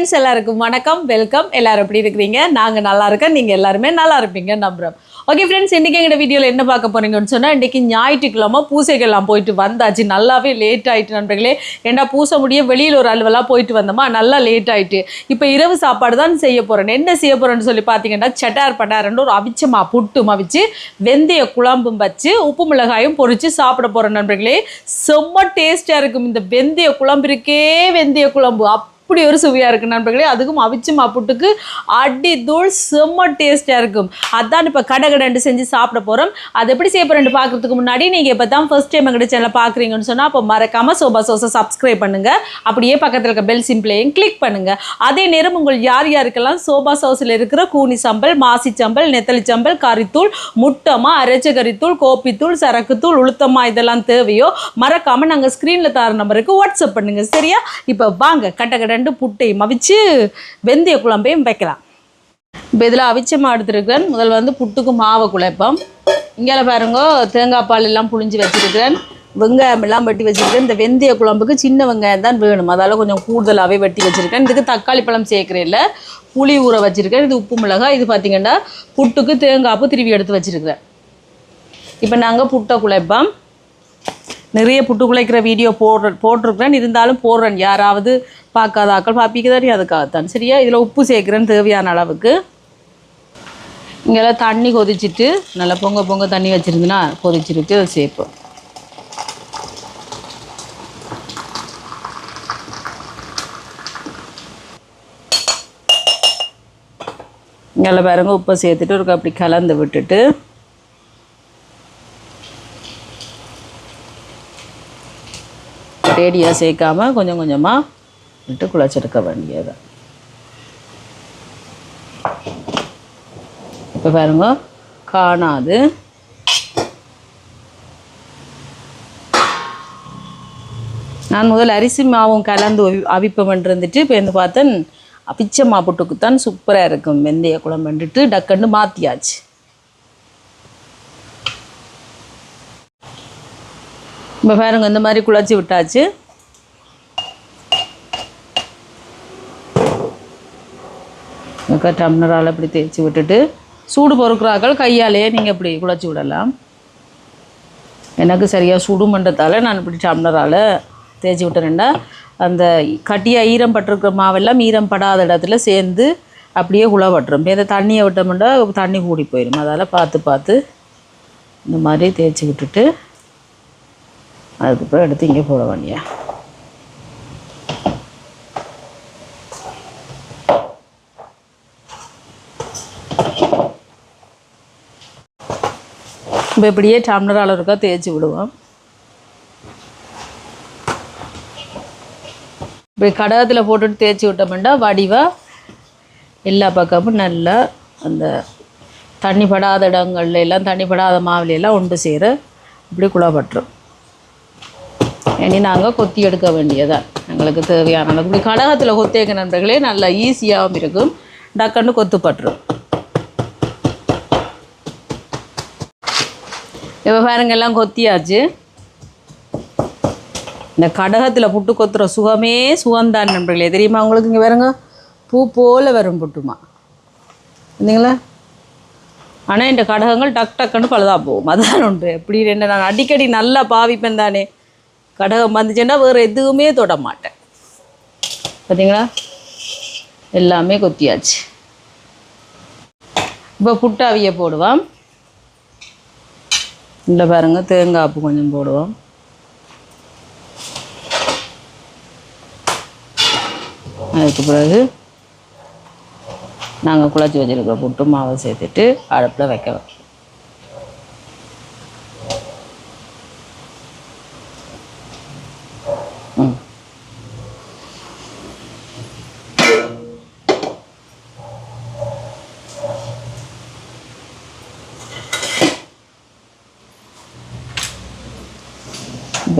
Friends எல்லாருக்கும் வணக்கம் welcome எல்லாரும் எப்படி இருக்கிறீங்க? நாங்கள் நல்லா இருக்கோம். நீங்கள் எல்லாருமே நல்லா இருப்பீங்க நம்புறோம். ஓகே ஃப்ரெண்ட்ஸ் இன்றைக்கி எங்கள் வீடியோவில் என்ன பார்க்க போறீங்கன்னு சொன்னால் இன்றைக்கி ஞாயிற்றுக்கிழமை பூசைகள்லாம் போயிட்டு வந்தாச்சு. நல்லாவே லேட் ஆகிட்டு நண்பர்களே. ஏன்னா பூசை முடிய வெளியில் ஒரு அலுவலாக போயிட்டு வந்தோமா? நல்லா லேட் ஆகிட்டு இப்போ இரவு சாப்பாடு தான் செய்ய போகிறேன் என்ன செய்ய போகிறேன்னு சொல்லி பார்த்தீங்கன்னா சட்டார் பட்டாரன்னு ஒரு அவிச்சமா புட்டும் அவிச்சு வெந்தய குழம்பும் வச்சு உப்பு மிளகாயும் பொறிச்சு சாப்பிட போகிறேன் நண்பர்களே. செம்ம டேஸ்ட்டாக இருக்கும். இந்த வெந்தய குழம்பு இருக்கே வெந்தய குழம்பு. அப்படி ஒரு சுவையாக இருக்குது நண்பர்களே. அதுக்கும் அவிச்சு மாப்புட்டுக்கு அடி தூள் செம்ம டேஸ்ட்டாக இருக்கும். அதான் இப்போ கடை கடைண்டு செஞ்சு சாப்பிட போகிறோம் அது எப்படி செய்ய போகிறேன் பார்க்குறதுக்கு முன்னாடி நீங்கள் இப்போ தான் ஃபஸ்ட் டைம் எங்கள்கிட்ட சேனல் பார்க்குறீங்கன்னு சொன்னால் அப்போ மறக்காமல் சோபா சோஸை சப்ஸ்கிரைப் பண்ணுங்கள் அப்படியே பக்கத்தில் இருக்க பெல் சிம்பிளையும் கிளிக் பண்ணுங்கள் அதே நேரம் உங்கள் யார் யாருக்கெல்லாம் சோபா சோஸில் இருக்கிற கூனி சம்பல் மாசி சம்பல் நெத்தலி சம்பல் கறித்தூள் முட்டமா அரைச்ச கறித்தூள் கோப்பித்தூள் சரக்குத்தூள் உளுத்தமா இதெல்லாம் தேவையோ மறக்காமல் நாங்கள் ஸ்க்ரீனில் தர நம்பருக்கு வாட்ஸ்அப் பண்ணுங்கள் சரியா? இப்போ வாங்க கட்ட ரெண்டு புட்டையும் அவிச்சு வெந்தய குழம்பையும் வைக்கலாம். இப்போ இதில் அவிச்சமாக எடுத்துருக்கிறேன் முதல் வந்து புட்டுக்கு மாவை குழைப்போம். இங்கே பாருங்க தேங்காய் பால் எல்லாம் புழிஞ்சு வச்சுருக்கிறேன். வெங்காயம் எல்லாம் வெட்டி வச்சுருக்கேன் இந்த வெந்தய குழம்புக்கு சின்ன வெங்காயம் தான் வேணும். அதால் கொஞ்சம் கூடுதலாகவே வெட்டி வச்சுருக்கேன். இதுக்கு தக்காளி பழம் சேர்க்குறேன் இல்லை. புளி ஊற வச்சுருக்கேன். இது உப்பு மிளகாய். இது பார்த்திங்கன்னா புட்டுக்கு தேங்காய் திருவி எடுத்து வச்சுருக்கிறேன். இப்போ நாங்கள் புட்டை குழைப்போம். நிறைய புட்டு குலைக்கிற வீடியோ போடுற போட்டிருக்கிறேன். இருந்தாலும் போடுறேன். யாராவது பார்க்காத ஆக்கள் பார்ப்பிக்க தான் அதுக்காகத்தான் சரியா? இதில் உப்பு சேர்க்குறேன் தேவையான அளவுக்கு. இங்கெல்லாம் தண்ணி கொதிச்சிட்டு நல்லா பொங்க பொங்க தண்ணி வச்சுருந்துன்னா கொதிச்சிருக்கு அதை சேர்ப்போம் இங்கெல்லாம் பாருங்க உப்பை சேர்த்துட்டு ஒரு அப்படி கலந்து விட்டுட்டு. ரேடியாக சேர்க்காம கொஞ்சம் கொஞ்சமாக விட்டு குழச்செடுக்க வேண்டியது. இப்போ பாருங்க காணாது. நான் முதல் அரிசி மாவும் கலந்து அவி அவிப்பம் இருந்துட்டு இப்போ வந்து பார்த்தேன் பிச்சை மாப்புட்டுக்கு தான் சூப்பராக இருக்கும். வெந்தய குழம்புன்ட்டு டக்குன்னு மாற்றியாச்சு இப்போ பாருங்க இந்த மாதிரி குழச்சி விட்டாச்சு. இதுக்கு டம்ளரால் இப்படி தேய்ச்சி விட்டுட்டு சூடு பொறுக்கிறாக்கள் கையாலேயே நீங்கள் இப்படி குழச்சி விடலாம். எனக்கு சரியாக சுடு மண்டத்தால் நான் இப்படி டம்ளரால் தேய்ச்சி விட்டுறேன்டா. அந்த கட்டியாக ஈரம் பட்டிருக்கிற மாவெல்லாம் ஈரம் படாத இடத்துல சேர்ந்து அப்படியே குழப்பட்டுரும் இப்போ இந்த தண்ணியை விட்டோம்னா தண்ணி கூடி போயிடும் அதால் பார்த்து பார்த்து இந்த மாதிரி தேய்ச்சி விட்டுட்டு அதுக்கப்புறம் எடுத்து இங்கே போட வேண்டியா இப்போ இப்படியே டம்ளர் அளவுக்கா தேய்ச்சி விடுவோம். இப்படி கடகத்தில் போட்டுட்டு தேய்ச்சி விட்டோம்னா வடிவாக எல்லா பக்கமும் நல்லா அந்த தண்ணி படாத இடங்கள்ல எல்லாம் தண்ணி படாத மாவிலையெல்லாம் உண்டு ஒன்று சேர இப்படி குழப்பட்டுரும். இனி நாங்கள் கொத்தி எடுக்க வேண்டியதான் எங்களுக்கு தேவையான இப்படி கடகத்தில் கொத்தேக்க நண்பர்களே நல்லா ஈஸியாகவும் இருக்கும். டக்குன்னு கொத்துப்பட்டுரும் இப்போ பாருங்க எல்லாம் கொத்தியாச்சு. இந்த கடகத்தில் புட்டு கொத்துற சுகமே சுகம்தான் நண்பர்களே. தெரியுமா உங்களுக்கு இங்கே பாருங்க? பூ போல் வரும் புட்டுமா. இல்லைங்களா ஆனால் இந்த கடகங்கள் டக் டக்குன்னு பழுதா போகும். அதான் உண்டு. எப்படி ரெண்டு நான் அடிக்கடி நல்லா பாவிப்பேன் தானே. கடகம் வந்துச்சுன்னா வேறு எதுவுமே தொட மாட்டேன். பார்த்தீங்களா எல்லாமே கொத்தியாச்சு. இப்போ புட்டாவியை போடுவோம். இந்த பாருங்க தேங்காய் பூ கொஞ்சம் போடுவோம். அதுக்கு பிறகு நாங்கள் குழச்சி வச்சுருக்க புட்டு மாவை சேர்த்துட்டு அடுப்பில் வைக்க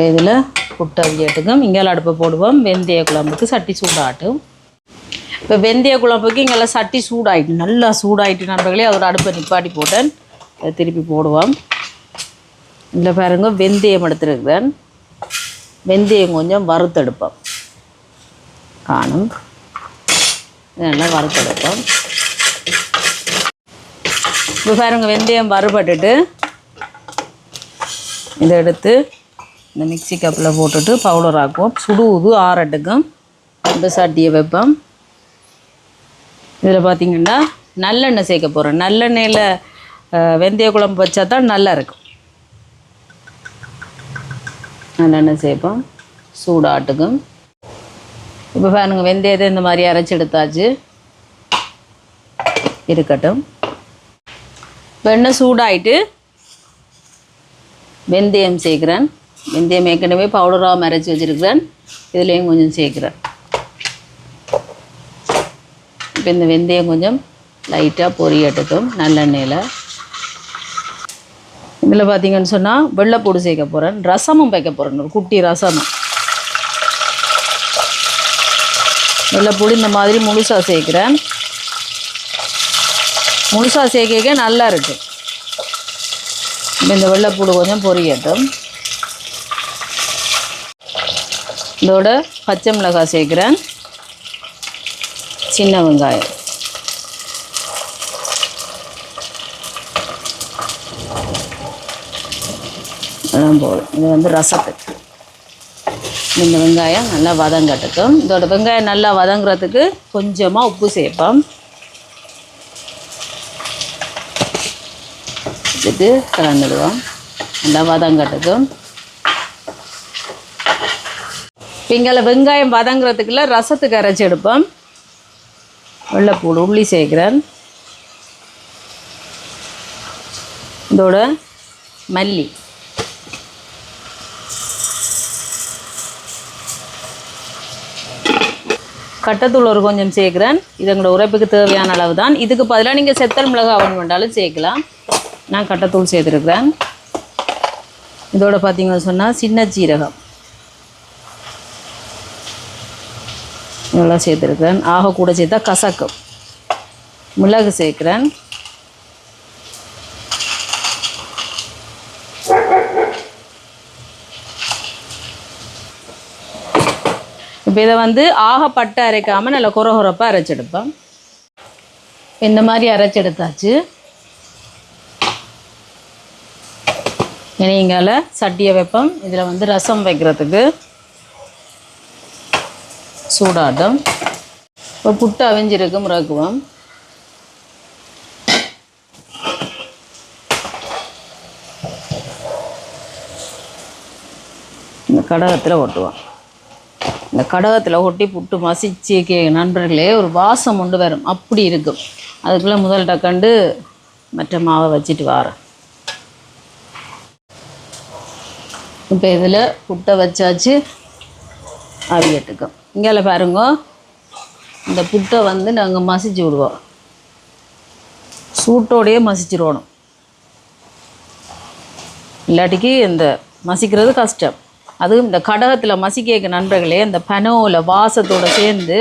இப்போ இதில் புட்டு அவியட்டுக்கும் இங்கே அடுப்பை போடுவோம். வெந்தய குழம்புக்கு சட்டி சூடாட்டும். இப்போ வெந்தய குழம்புக்கு இங்கெல்லாம் சட்டி சூடாயிட்டு நல்லா சூடாயிட்டு நண்பர்களே அதோட அடுப்பை நிப்பாட்டி போட்டேன். அதை திருப்பி போடுவோம். இதில் பாருங்க வெந்தயம் எடுத்துருக்கிறேன். வெந்தயம் கொஞ்சம் வறுத்தெடுப்போம். காணும். இதெல்லாம் வறுத்தெடுப்போம். இப்போ பாருங்க வெந்தயம் வறுபட்டுட்டு இதை எடுத்து இந்த மிக்ஸி கப்பில் போட்டுட்டு பவுடர் ஆக்குவோம். சுடுவுது ஆறட்டுக்கும் இந்த சட்டியை வைப்போம். இதில் பார்த்தீங்கன்னா நல்லெண்ணெய் சேர்க்க போகிறேன் நல்லெண்ணெயில் வெந்தய குழம்பு வச்சா தான் நல்லா இருக்கும். நல்லெண்ணெய் சேர்ப்போம். சூடாட்டுக்கும் இப்போ பாருங்கள் வெந்தயத்தை இந்த மாதிரி அரைச்சி எடுத்தாச்சு. இருக்கட்டும். இப்போ எண்ணெய் சூடாயிட்டு வெந்தயம் சேர்க்குறேன். வெந்தயம் ஏற்கனவே பவுடராக மறைச்சி வச்சுருக்கிறேன். இதுலேயும் கொஞ்சம் சேர்க்குறேன். இப்போ இந்த வெந்தயம் கொஞ்சம் லைட்டாக பொரியட்டுக்கும் நல்லெண்ணெயில். இதில் பார்த்தீங்கன்னு சொன்னால் வெள்ளைப்பூடு சேர்க்க போகிறேன் ரசமும் வைக்க போகிறேன் ஒரு குட்டி ரசமும். வெள்ளைப்பூடு இந்த மாதிரி முழுசாக சேர்க்குறேன். முழுசாக சேர்க்க நல்லா இருக்குது இப்போ இந்த வெள்ளைப்பூடு கொஞ்சம் பொரியட்டும். இதோட பச்சை மிளகாய் சேர்க்குறேன். சின்ன வெங்காயம். அதான் போதும். இது வந்து ரசத்துக்கு. இந்த வெங்காயம் நல்லா வதங்கட்டுக்கும் இதோட வெங்காயம் நல்லா வதங்குறதுக்கு கொஞ்சமாக உப்பு சேர்ப்போம். இதுக்கு கலந்துடுவோம். நல்லா வதங்கட்டுக்கும் பிங்களை வெங்காயம் வதங்குறதுக்குள்ள ரசத்துக்கு அரைச்சி எடுப்போம். வெள்ளைப்பூடு உள்ளி சேர்க்குறேன். இதோட மல்லி. கட்டத்தூள் ஒரு கொஞ்சம் சேர்க்குறேன். இது எங்களோட உரைப்புக்கு தேவையான அளவு தான் இதுக்கு பதிலாக நீங்கள் செத்தல் மிளகு அவன் வேண்டாலும் சேர்க்கலாம். நான் கட்டத்தூள் சேர்த்துருக்குறேன். இதோட பார்த்தீங்கன்னு சொன்னால் சின்ன சீரகம். இதெல்லாம் சேர்த்துருக்கேன் ஆக கூட சேர்த்தா கசக்கும் மிளகு சேர்க்குறேன். இப்போ இதை வந்து ஆக பட்டை அரைக்காமல் நல்லா குறகுறப்பாக அரைச்செடுப்பேன் இந்த மாதிரி அரைச்செடுத்தாச்சு. இனிங்கால சட்டியை வைப்போம். இதில் வந்து ரசம் வைக்கிறதுக்கு. சூடாட்டம். இப்போ புட்டு அவிஞ்சிருக்கு முறக்குவோம். இந்த கடகத்தில் ஒட்டுவோம். இந்த கடகத்தில் ஒட்டி புட்டு மசிச்சு கே நண்பர்களே ஒரு வாசம் கொண்டு வரும். அப்படி இருக்கும். அதுக்குள்ளே முதல் டக்கண்டு மற்ற மாவை வச்சுட்டு வரேன். இப்போ இதில் புட்டை வச்சாச்சு அவியட்டுக்கும். இங்கே பாருங்க. இந்த புட்டை வந்து நாங்கள் மசிச்சு விடுவோம். சூட்டோடையே மசிச்சிடணும் இல்லாட்டிக்கு இந்த மசிக்கிறது கஷ்டம். அதுவும் இந்த கடகத்தில் மசிக்க நண்பர்களே இந்த பனோவில் வாசத்தோட சேர்ந்து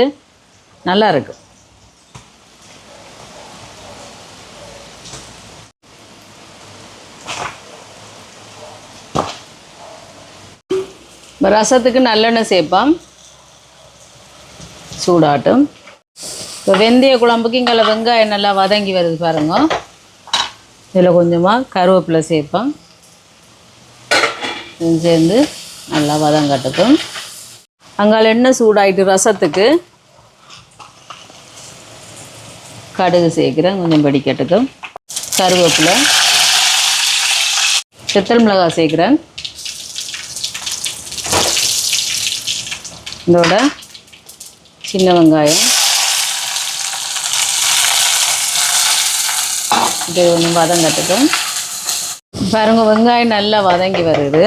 நல்லா இருக்கு. ரசத்துக்கு நல்லெண்ணெய் சேர்ப்போம். சூடாட்டும். இப்போ வெந்தய குழம்புக்கு இங்கே வெங்காயம் நல்லா வதங்கி வருது பாருங்க. இதில் கொஞ்சமாக கருவேப்பிலை சேர்ப்போம். சேர்ந்து நல்லா வதங்கட்டுக்கும் அங்கால எண்ணெய் சூடாயிட்டு ரசத்துக்கு கடுகு சேர்க்குறேன். கொஞ்சம் படிக்கட்டுக்கும் கருவேப்பிலை. சித்தல் மிளகாய் சேர்க்குறேன். இதோட சின்ன வெங்காயம். இது ஒன்று வதங்கட்டுக்கும் பாருங்க வெங்காயம் நல்லா வதங்கி வருது.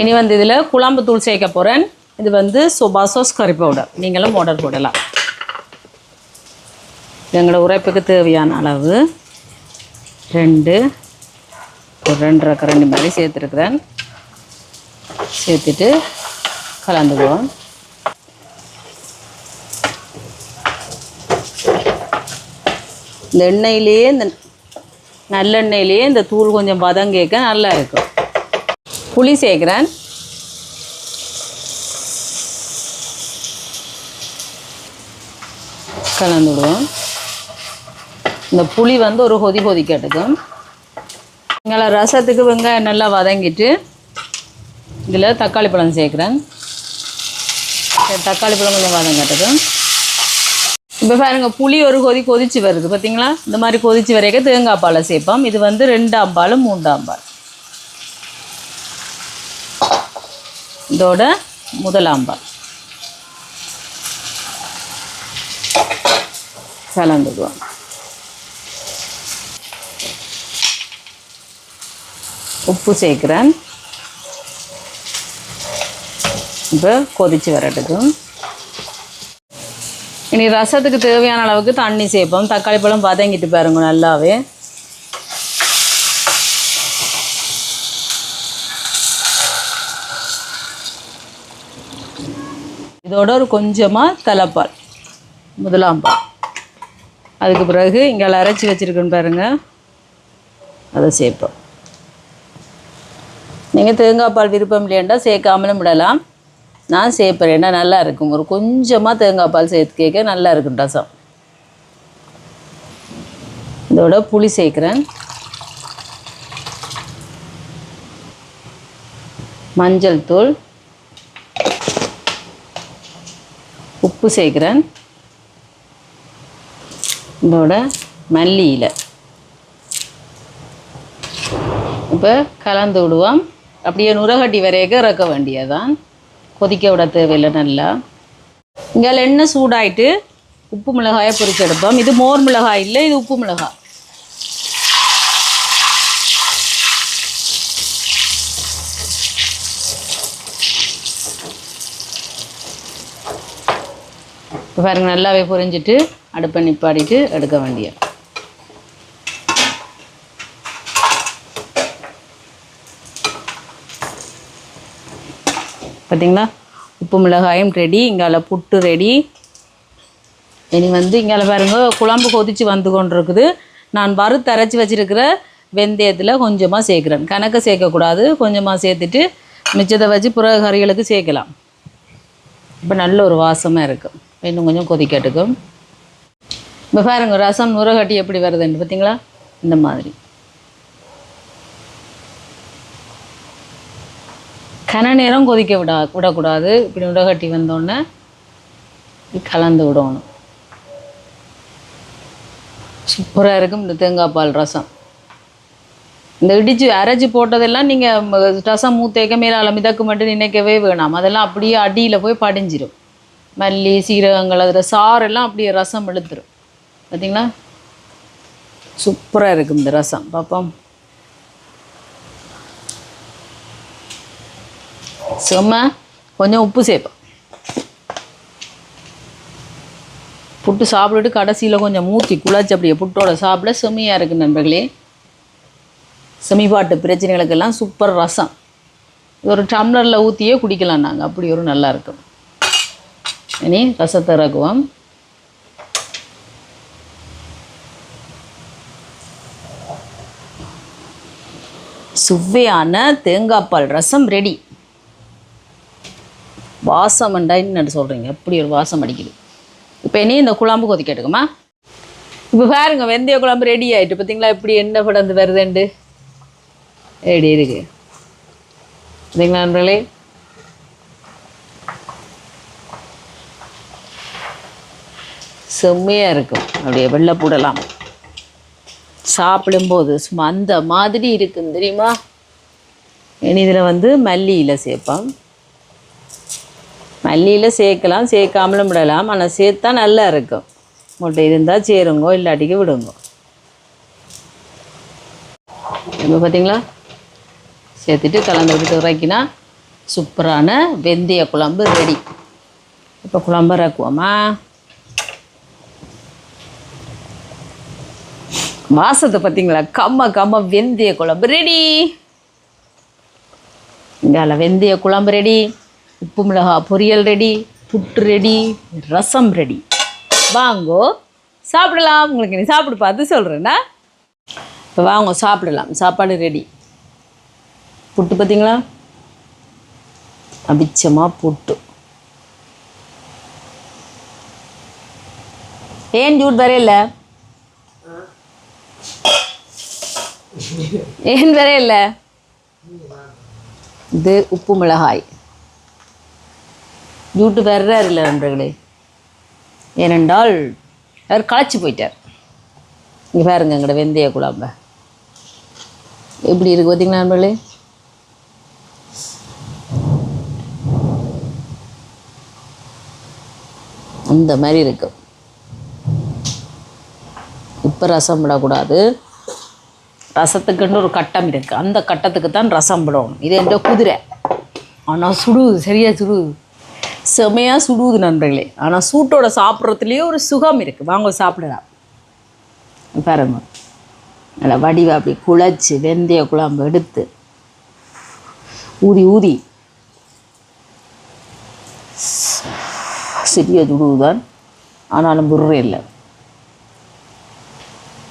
இனி வந்து இதில் குழம்பு தூள் சேர்க்க போகிறேன் இது வந்து சோபா சோஸ் கறி பவுடர் நீங்களும் ஆர்டர் போடலாம். எங்களோட உரைப்புக்கு தேவையான அளவு. ரெண்டு ஒரு ரெண்டரை கரண்டி மாதிரி சேர்த்துருக்குறேன். சேர்த்துட்டு கலந்துக்குவோம். இந்த எண்ணெயிலேயே இந்த நல்லெண்ணெயிலேயே இந்த தூள் கொஞ்சம் வதங்கேக்க நல்லா இருக்கும். புளி சேர்க்குறேன். கலந்து விடுவோம். இந்த புளி வந்து ஒரு கொதி கொதிக்கட்டுக்கும் எங்களை ரசத்துக்கு வெங்காயம் நல்லா வதங்கிட்டு இதில் தக்காளி பழம் சேர்க்குறேன். சரி, தக்காளி பழம் கொஞ்சம் வதங்கட்டுக்கும் இப்போ பாருங்க புளி ஒரு கொதி கொதிச்சு வருது. பார்த்தீங்களா இந்த மாதிரி கொதிச்சு வரைக்க தேங்காய் பாலை சேர்ப்போம். இது வந்து ரெண்டாம் பால் மூன்றாம் பால். இதோட முதலாம் பால். கலந்துக்குவோம். உப்பு சேர்க்குறேன். இப்போ கொதிச்சு வரட்டுக்கும். இனி ரசத்துக்கு தேவையான அளவுக்கு தண்ணி சேர்ப்போம். தக்காளி பழம் வதங்கிட்டு பாருங்க நல்லாவே. இதோட ஒரு கொஞ்சமாக தலைப்பால் முதலாம் பால். அதுக்கு பிறகு இங்கே அரைச்சி வச்சுருக்குன்னு பாருங்கள் அதை சேர்ப்போம். நீங்கள் தேங்காய் பால் விருப்பம் இல்லையாண்டா சேர்க்காமலும் விடலாம். நான் சேர்ப்பேன் ஏன்னா நல்லா இருக்கும். ஒரு கொஞ்சமாக தேங்காய் பால் சேர்த்து கேட்க நல்லா இருக்கும் ரசம். இதோட புளி சேர்க்குறேன். மஞ்சள் தூள். உப்பு சேர்க்குறேன். இதோட மல்லி இலை. இப்போ கலந்து விடுவோம். அப்படியே நுரகட்டி வரையக்க இறக்க வேண்டியதான் கொதிக்க விட தேவையில்லை நல்லா. இங்கே எண்ணெய் சூடாயிட்டு உப்பு மிளகாயை பொறிச்சு எடுப்போம். இது மோர் மிளகாய் இல்லை இது உப்பு மிளகாய். இப்போ பாருங்க நல்லாவே பொரிஞ்சிட்டு அடுப்பை நிப்பாடிட்டு எடுக்க வேண்டிய பார்த்தீங்களா உப்பு மிளகாயும் ரெடி இங்கால புட்டு ரெடி இனி வந்து இங்கால பாருங்க குழம்பு கொதித்து வந்து கொண்டிருக்குது. நான் வறுத்து அரைச்சி வச்சிருக்கிற வெந்தயத்தில் கொஞ்சமாக சேர்க்குறேன். கணக்கு சேர்க்கக்கூடாது. கொஞ்சமாக சேர்த்துட்டு மிச்சத்தை வச்சு புற கறிகளுக்கு சேர்க்கலாம். இப்போ நல்ல ஒரு வாசமாக இருக்கும் இன்னும் கொஞ்சம் கொதிக்கட்டுக்கும் இப்போ பாருங்க ரசம் நுரகட்டி எப்படி வருதுன்னு பார்த்தீங்களா இந்த மாதிரி. கன நேரம் கொதிக்க விடா விடக்கூடாது. இப்படி உடகட்டி வந்தோடனே கலந்து விடணும். சூப்பராக இருக்கும் இந்த தேங்காய் பால் ரசம். இந்த இடிச்சு அரைச்சி போட்டதெல்லாம் நீங்கள் ரசம் மூத்தேக்க மேலே மிதக்கு மட்டும் நினைக்கவே வேணாம். அதெல்லாம் அப்படியே அடியில் போய் படிஞ்சிடும் மல்லி சீரகங்கள் அதில் சாரெல்லாம் அப்படியே ரசம் இழுத்துரும் பார்த்தீங்களா சூப்பராக இருக்கும் இந்த ரசம். பார்ப்போம் சும்மா கொஞ்சம் உப்பு சேர்ப்போம். புட்டு சாப்பிட்டுட்டு கடைசியில் கொஞ்சம் மூத்தி குழச்சி அப்படியே புட்டோட சாப்பிட செமையாக இருக்குது நண்பர்களே. செமிபாட்டு பிரச்சனைகளுக்கெல்லாம் சூப்பர் ரசம். இது ஒரு டம்ளரில் ஊற்றியே குடிக்கலாம் நாங்கள் அப்படி ஒரு நல்லா இருக்கும். இனி ரசத்தை இறக்குவோம். சுவையான தேங்காய் பால் ரசம் ரெடி வாசம் என்ன சொல்கிறீங்க எப்படி ஒரு வாசம் அடிக்குது? இப்போ இனி இந்த குழம்பு கொதிக்கட்டுக்குமா இப்போ பாருங்க வெந்தய குழம்பு ரெடி ஆயிட்டு பார்த்தீங்களா இப்படி என்ன படந்து வருதுண்டு? ரெடி இருக்கு. பார்த்தீங்களா நண்பர்களே? செம்மையாக இருக்கும். அப்படியே வெள்ளை போடலாம் சாப்பிடும்போது சும்மா அந்த மாதிரி இருக்கும் தெரியுமா? இனி இதில் வந்து மல்லி இலை சேர்ப்பேன் மல்லியில் சேர்க்கலாம் சேர்க்காமலும் விடலாம். ஆனால் சேர்த்தா நல்லா இருக்கும். முட்டை இருந்தால் சேருங்கோ இல்லாட்டிக்கு விடுங்க. இப்போ பார்த்தீங்களா சேர்த்துட்டு கலந்து விட்டு இறக்கினா சூப்பரான வெந்தய குழம்பு ரெடி இப்போ குழம்பு இறக்குவோமா? வாசத்தை பார்த்தீங்களா கம்ம கம்ம வெந்தய குழம்பு ரெடி இங்கால வெந்தய குழம்பு ரெடி உப்பு மிளகா பொரியல் ரெடி புட்டு ரெடி ரசம் ரெடி வாங்கோ சாப்பிடலாம். உங்களுக்கு நீ சாப்பிடு பார்த்து சொல்கிறேன்னா இப்போ வாங்க சாப்பிடலாம். சாப்பாடு ரெடி புட்டு பார்த்தீங்களா? அபிச்சமாக புட்டு. ஏன் ஜூட் வரையில ஏன் வரையில இது உப்பு மிளகாய். ஜூட்டு வர்றார் இல்லை நண்பர்களே. ஏனென்றால் அவர் களைச்சி போயிட்டார். இங்கே பாருங்க எங்களோட வெந்தய குழாம்ப. எப்படி இருக்கு பார்த்தீங்களா நண்பர்களே? அந்த மாதிரி இருக்கு. இப்போ ரசம் விடக்கூடாது. ரசத்துக்குன்னு ஒரு கட்டம் இருக்குது அந்த கட்டத்துக்கு தான் ரசம் விடணும். இது என்ற குதிரை. ஆனால் சுடுது சரியாக சுடுது செமையாக சுடுவது நண்பர்களே. ஆனால் சூட்டோட சாப்பிட்றதுலேயே ஒரு சுகம் இருக்குது வாங்க சாப்பிடலாம். பாருங்க. நல்லா வடிவா அப்படி குழச்சி வெந்தய குழம்பு எடுத்து ஊதி ஊதி. சிறிய துடுவுதான். ஆனாலும் புர்ற இல்லை.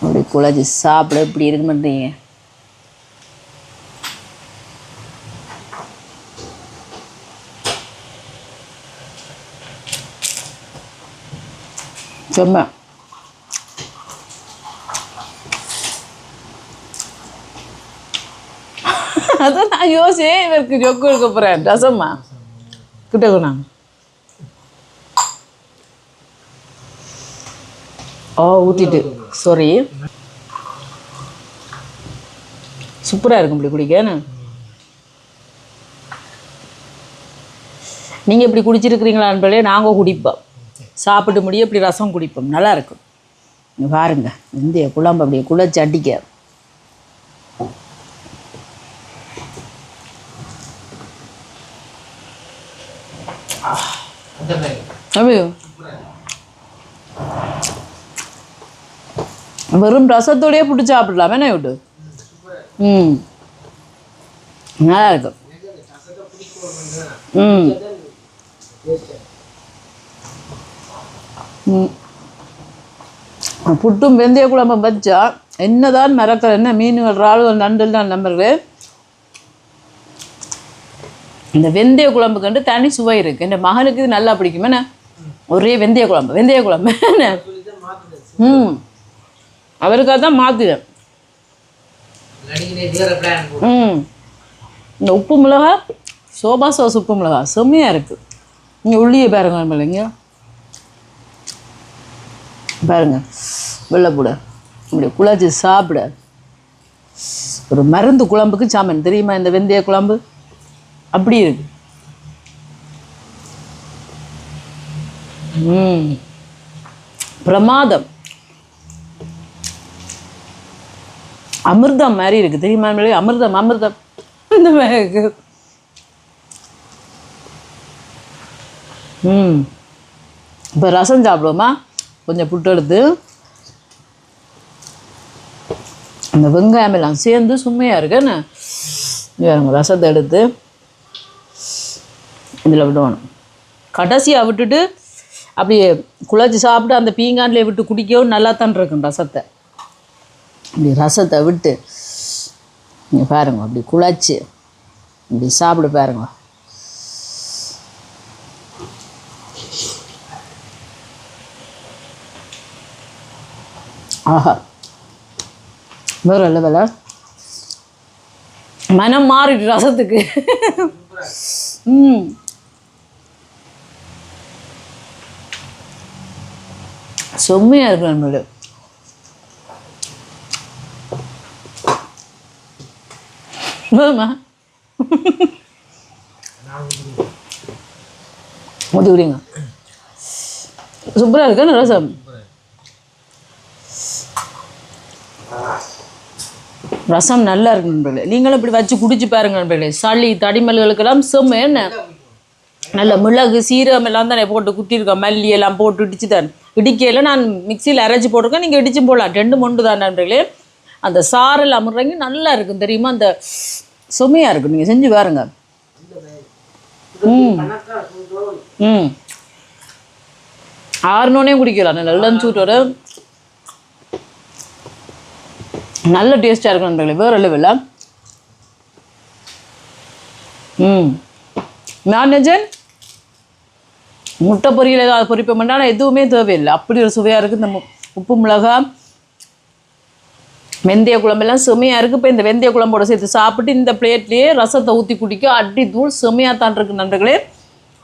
அப்படி குழச்சி சாப்பிட இப்படி இருக்க செம்ம அதான் நான் யோசிச்சேன் இவருக்கு ஜொக்கு எடுக்க போகிறேன் ரசம்மா? கிட்ட கொண்டாங்க ஓ ஊற்றிட்டு சாரி சூப்பராக இருக்கும் இப்படி குடிக்கன்னு நீங்கள் இப்படி குடிச்சிருக்கிறீங்களா நண்பர்களே நாங்கள் குடிப்போம். சாப்பிட்டு முடிய இப்படி ரசம் குடிப்போம். நல்லா இருக்கும். பாருங்க இந்திய குழம்பு அப்படியே குழச்சி அடிக்க அப்படியோ? வெறும் ரசத்தோடயே பிடிச்சி சாப்பிடலாம் என்ன விட்டு ம். நல்லா இருக்கும். ம் ம். புட்டும் வெந்தய குழம்பு வச்சா என்னதான் மறக்கிற என்ன மீன்கள் இறால்கள் நண்டுகள் தான் நம்புறது இந்த வெந்தய குழம்புக்கு வந்து தனி சுவை இருக்கு. என் மகனுக்கு இது நல்லா பிடிக்கும் என்ன? ஒரே வெந்தய குழம்பு. வெந்தய குழம்பு. என்ன? ம் அவருக்காக தான் மாற்றுவேன் ம் இந்த உப்பு மிளகா சோபா சோஸ் உப்பு மிளகா செம்மையாக இருக்குது இங்கே உள்ளியை பாருங்க இல்லைங்க பாருங்க வெள்ளைப்பூட இப்படி குழச்சி சாப்பிட. ஒரு மருந்து குழம்புக்கு சாமன் தெரியுமா இந்த வெந்தய குழம்பு? அப்படி இருக்கு. ம். பிரமாதம். அமிர்தம் மாதிரி இருக்கு. தெரியுமா அமிர்தம் அமிர்தம். இந்த மாதிரி ம். இப்போ ரசம் சாப்பிடுவோமா? கொஞ்சம் புட்டு எடுத்து அந்த வெங்காயம் எல்லாம் சேர்ந்து சும்மையாக இருக்குன்னு ரசத்தை எடுத்து இதில் விடணும். கடைசியாக விட்டுட்டு அப்படியே குழச்சி சாப்பிட்டு அந்த பீங்கான்லேயே விட்டு குடிக்கவும் நல்லா தான் இருக்கும் ரசத்தை. இப்படி ரசத்தை விட்டு நீங்கள் பாருங்க அப்படி குழச்சி இப்படி சாப்பிட பாருங்க. ஆஹா. வேற லெவல மனம் மாறிட்டு ரசத்துக்கு. ம். செம்மையாக இருக்கு நம்மளோட. வேமா ஊற்றி சூப்பராக இருக்கு ரசம்? ரசம் நல்லா இருக்கு நண்பர்களே. நீங்களும் இப்படி வச்சு குடிச்சு பாருங்க நண்பர்களே. சளி தடிமல்களுக்கெல்லாம் செம்ம என்ன நல்ல மிளகு சீரகம் எல்லாம் தானே போட்டு குத்திருக்கோம். மல்லி எல்லாம் போட்டு இடிச்சு தான் இடிக்கையில் நான் மிக்சியில் அரைச்சி போட்டிருக்கேன். நீங்கள் இடிச்சு போடலாம். ரெண்டு மொண்டு தான் நண்பர்களே. அந்த சாரல் அமுறங்கி நல்லா இருக்கும். தெரியுமா? அந்த சுமையாக இருக்கும். நீங்கள் செஞ்சு பாருங்க. ம். ம். ஆறுனோடனே குடிக்கலாம். நல்லா சூட்டோட. நல்ல டேஸ்ட்டாக இருக்கும் நண்பர்களே வேறு லெவலில். ம். நான் நிஜன் முட்டை பொரியல் ஏதாவது பொரிப்போம்னா ஆனால் எதுவுமே தேவையில்லை. அப்படி ஒரு சுவையாக இருக்குது இந்த மு- உப்பு மிளகா வெந்தய குழம்பெல்லாம் செமையாக இருக்குது இப்போ இந்த வெந்தய குழம்போட சேர்த்து சாப்பிட்டு இந்த பிளேட்லேயே ரசத்தை ஊற்றி குடிக்க அடி தூள் செமையாக தான் இருக்குது நண்பர்களே.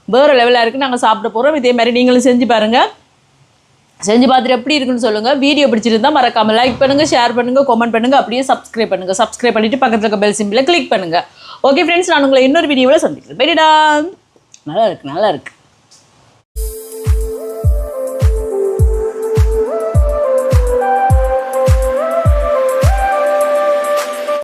வேறு லெவலாக இருக்குது நாங்கள் சாப்பிட போகிறோம் இதே மாதிரி நீங்களும் செஞ்சு பாருங்கள் செஞ்சு பார்த்துட்டு எப்படி இருக்குன்னு சொல்லுங்கள் வீடியோ பிடிச்சிருந்தா மறக்காமல் லைக் பண்ணுங்கள் ஷேர் பண்ணுங்கள் கமெண்ட் பண்ணுங்கள் அப்படியே சப்ஸ்கிரைப் பண்ணுங்கள் சப்ஸ்கிரைப் பண்ணிவிட்டு பக்கத்தில் இருக்க பெல் சிம்பிளை கிளிக் பண்ணுங்கள் ஓகே ஃப்ரெண்ட்ஸ் நான் உங்களை இன்னொரு வீடியோவில் சந்திக்கிறேன். பெரியடா நல்லா இருக்கு நல்லா இருக்கு.